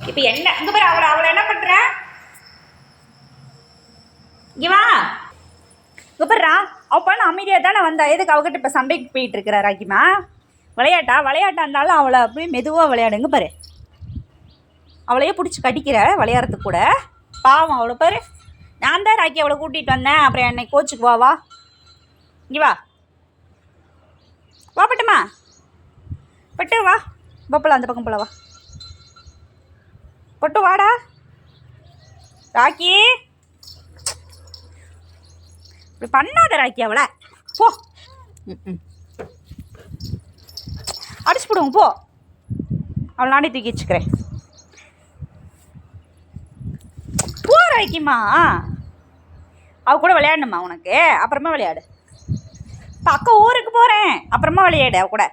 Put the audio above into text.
இப்போ என்ன? இங்க பாரு அவளை அவளை என்ன பண்ற? இங்க வா. இங்க பாருடா அவ பண்ண அமைதியாக தானே வந்தா. எதுக்கு அவகிட்ட இப்போ சண்டைக்கு போயிட்டு இருக்கிற ராக்கிமா? விளையாட்டா? விளையாட்டா இருந்தாலும் அவளை அப்படியே மெதுவாக விளையாடுங்க பாரு. அவளையே பிடிச்சி கடிக்கிற விளையாடுறதுக்கு கூட. பாவம் அவளை பாரு. நான் தான் ராக்கி அவளை கூட்டிகிட்டு வந்தேன். அப்புறம் என்னை கோச்சுக்கு வா வா. இங்கே வா. வா பட்டுமா. பட்டு வா. பப்பல அந்த பக்கம் போல வா. பட்டு வாடா. ராக்கி. இப்படி பண்ணாத ராக்கி அவளை. போ. அடிச்சு போடுவோம் போ. அவளை நானே தூக்கி வச்சுக்கிறேன். போ ராக்கிம்மா. அவ கூட விளையாடணுமா உனக்கு? அப்புறமா விளையாடு. இப்போ அக்கா ஊருக்கு போகிறேன் அப்புறமா விளையாடு அவ கூட.